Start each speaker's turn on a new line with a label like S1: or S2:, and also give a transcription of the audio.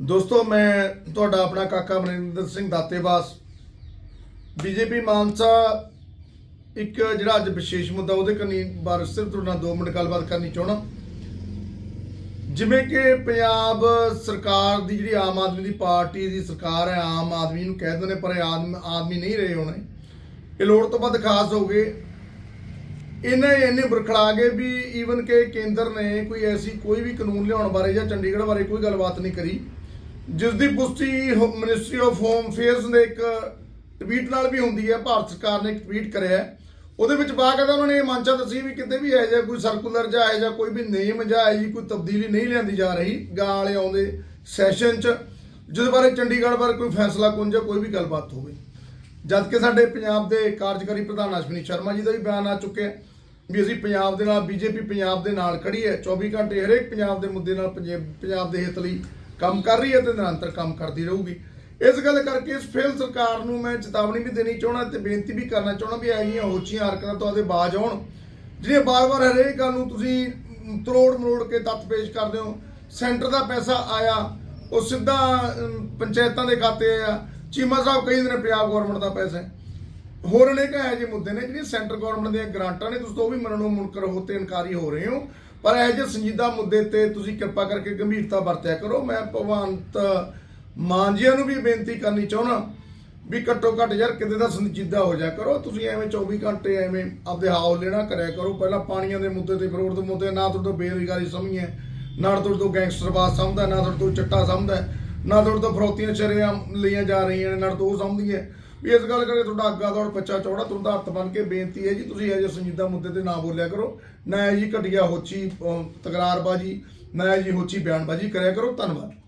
S1: ਦੋਸਤੋ, ਮੈਂ ਤੁਹਾਡਾ ਆਪਣਾ ਕਾਕਾ ਮਨਿੰਦਰ ਸਿੰਘ ਦਾਤੇਵਾਸ, ਬੀਜੇਪੀ ਮਾਨਸਾ, ਇੱਕ ਜਿਹੜਾ ਅੱਜ ਵਿਸ਼ੇਸ਼ ਮੁੱਦਾ ਉਹਦੇ ਕੰਨੀ ਬਾਰੇ ਸਿਰਫ ਤੁਹਾਡੇ ਨਾਲ 2 ਮਿੰਟ ਗੱਲਬਾਤ ਕਰਨੀ ਚਾਹਣਾ ਜਿਵੇਂ ਕਿ ਪੰਜਾਬ ਸਰਕਾਰ ਦੀ ਜਿਹੜੀ ਆਮ ਆਦਮੀ ਦੀ ਪਾਰਟੀ ਦੀ ਸਰਕਾਰ ਹੈ, ਆਮ ਆਦਮੀ ਨੂੰ ਕਹਿ ਦਿੰਦੇ, ਪਰ ਇਹ ਆਦਮ, ਆਦਮੀ ਨਹੀਂ ਰਹੇ ਹੋਣੇ। ਇਹ ਲੋੜ ਤੋਂ ਵੱਧ ਖਾਸ ਹੋ ਗਏ। ਇਹਨੇ ਇੰਨੇ ਬਰਖਲਾ ਕੇ ਵੀ ਈਵਨ ਕਿ ਕੇਂਦਰ ਨੇ ਕੋਈ ਐਸੀ ਕੋਈ ਵੀ ਕਾਨੂੰਨ ਲਿਆਉਣ ਬਾਰੇ ਜਾਂ ਚੰਡੀਗੜ੍ਹ ਬਾਰੇ ਕੋਈ ਗੱਲਬਾਤ ਨਹੀਂ ਕਰੀ। ਜਿਸ ਦੀ ਪੁਸ਼ਟੀ ਮਿਨਿਸਟਰੀ ਆਫ ਹੋਮ ਅਫੇਅਰਸ ਨੇ ਇੱਕ ਟਵੀਟ ਨਾਲ ਵੀ ਹੁੰਦੀ ਹੈ, ਭਾਰਤ ਸਰਕਾਰ ਨੇ ਇੱਕ ਟਵੀਟ ਕਰਿਆ ਹੈ। ਉਹਦੇ ਵਿੱਚ ਬਾਕਾਇਦਾ ਉਹਨਾਂ ਨੇ ਇਹ ਮੰਚਾ ਦੱਸੀ ਵੀ ਕਿਤੇ ਵੀ ਹੈ ਜਾਂ ਕੋਈ ਸਰਕੂਲਰ ਜਾਂ ਹੈ ਜਾਂ ਕੋਈ ਵੀ ਨੇਮ ਜਾਂ ਹੈ ਜੀ ਕੋਈ ਤਬਦੀਲੀ ਨਹੀਂ ਲਿਆਂਦੀ ਜਾ ਰਹੀ ਗਾਂ ਵਾਲੇ ਆਉਂਦੇ ਸੈਸ਼ਨ 'ਚ, ਜਿਹਦੇ ਬਾਰੇ ਚੰਡੀਗੜ੍ਹ ਬਾਰੇ ਕੋਈ ਫੈਸਲਾ ਕੁੰਜ ਜਾਂ ਕੋਈ ਵੀ ਗੱਲਬਾਤ ਹੋਵੇ ਜਦ ਕਿ ਸਾਡੇ ਪੰਜਾਬ ਦੇ ਕਾਰਜਕਾਰੀ ਪ੍ਰਧਾਨ ਅਸ਼ਵਨੀ ਸ਼ਰਮਾ ਜੀ ਦਾ ਵੀ ਬਿਆਨ ਆ ਚੁੱਕਿਆ ਵੀ ਅਸੀਂ ਪੰਜਾਬ ਦੇ ਨਾਲ, ਬੀਜੇਪੀ ਪੰਜਾਬ ਦੇ ਨਾਲ ਖੜੀ ਹੈ 24 ਘੰਟੇ ਹਰੇਕ ਪੰਜਾਬ ਦੇ ਮੁੱਦੇ ਨਾਲ ਪੰਜੇ- ਪੰਜਾਬ ਦੇ ਹਿੱਤ ਲਈ ਕੰਮ ਕਰ ਰਹੀ ਹੈ ਤੇ ਨਿਰੰਤਰ ਕੰਮ ਕਰਦੀ ਰਹੂਗੀ। ਇਸ ਗੱਲ ਕਰਕੇ ਇਸ ਫੇਲ ਸਰਕਾਰ ਨੂੰ ਮੈਂ ਚੇਤਾਵਨੀ ਵੀ ਦੇਣੀ ਚਾਹਣਾ ਤੇ ਬੇਨਤੀ ਵੀ ਕਰਨਾ ਚਾਹਣਾ ਵੀ ਐਹੀਆਂ ਹੋਚੀਆਂ ਹਰਕਤਾਂ ਤੋਂ ਬਾਜ ਆਉਣ। ਜਿਹੜੀਆਂ ਬਾਰ-ਬਾਰ ਹਰੇਕ ਗੱਲ ਨੂੰ ਤੁਸੀਂ ਤਰੋੜ ਮਰੋੜ ਕੇ ਤੱਤ ਪੇਸ਼ ਕਰਦੇ ਹੋ। ਸੈਂਟਰ ਦਾ ਪੈਸਾ ਆਇਆ, ਉਹ ਸਿੱਧਾ ਪੰਚਾਇਤਾਂ ਦੇ ਖਾਤੇ ਆ ਚੀਮਾ ਸਾਹਿਬ ਕਹੀ ਨੇ ਪੰਜਾਬ ਗਵਰਨਮੈਂਟ ਦਾ ਪੈਸਾ ਹੈ। ਹੋਰ ਅਨੇਕ ਇਹੋ ਜਿਹੇ ਮੁੱਦੇ ਨੇ ਜਿਹੜੀਆਂ ਸੈਂਟਰ ਗਵਰਨਮੈਂਟ ਦੀਆਂ ਗ੍ਰਾਂਟਾਂ ਨੇ, ਤੁਸੀਂ ਉਹ ਵੀ ਮੰਨਣ ਨੂੰ ਮੁਨਕਰ ਹੋ ਤੇ ਇਨਕਾਰੀ ਹੋ ਰਹੇ ਹੋ। ਪਰ ਇਹੋ ਜਿਹੇ ਸੰਜੀਦਾ ਮੁੱਦੇ ਤੇ ਤੁਸੀਂ ਕਿਰਪਾ ਕਰਕੇ ਗੰਭੀਰਤਾ ਵਰਤਿਆ ਕਰੋ, ਮੈਂ ਭਗਵੰਤ ਮਾਨ ਜੀਆਂ ਨੂੰ ਵੀ ਬੇਨਤੀ ਕਰਨੀ ਚਾਹੁੰਦਾ ਵੀ ਘੱਟੋ ਘੱਟ ਯਾਰ ਕਿਤੇ ਦਾ ਸੰਜੀਦਾ ਹੋ ਜਾ ਕਰੋ। ਤੁਸੀਂ ਐਵੇਂ 24 ਘੰਟੇ ਐਵੇਂ ਆਪਦੇ ਹਾਉ ਲੈਣਾ ਕਰਿਆ ਕਰੋ। ਪਹਿਲਾਂ ਪਾਣੀਆਂ ਦੇ ਮੁੱਦੇ ਤੇ ਫਰੋਡ ਦੇ ਮੁੱਦੇ, ਨਾ ਤੁਹਾਡੇ ਤੋਂ ਬੇਰੁਜ਼ਗਾਰੀ ਸਮਝੀਏ, ਨਾ ਤੁਹਾਡੇ ਤੋਂ ਗੈਂਗਸਟਰਵਾਦ ਸਮਝਦਾ, ਨਾ ਤੁਹਾਡੇ ਤੋਂ ਚਿੱਟਾ ਸਮਝਦਾ, ਨਾ ਤੁਹਾਡੇ ਤੋਂ ਫਰੋਤੀਆਂ ਚਰਿਆ ਲਈਆਂ ਜਾ ਰਹੀਆਂ ਨੇ, ਨਾ ਤੋਂ ਉਹ ਸਮਝਦੀ ਹੈ ਵੀ ਇਸ ਗੱਲ ਕਰਕੇ ਤੁਹਾਡਾ ਅੱਗਾ ਦੌੜ ਪੱਚਾ ਚੌੜਾ, ਤੁਹਾਡਾ ਹੱਥ ਬਣ ਕੇ ਬੇਨਤੀ ਹੈ ਜੀ, ਤੁਸੀਂ ਇਹੋ ਜਿਹੇ ਸੰਜੀਦਾ ਮੁੱਦੇ ਤੇ ਨਾ ਬੋਲਿਆ ਕਰੋ। ਨਾ ਇਹ ਜੀ ਘਟੀਆ ਹੋਚੀ ਤਕਰਾਰਬਾਜ਼ੀ ਨਾ ਜੀ ਹੋਚੀ ਬਿਆਨਬਾਜ਼ੀ ਕਰਿਆ ਕਰੋ। ਧੰਨਵਾਦ।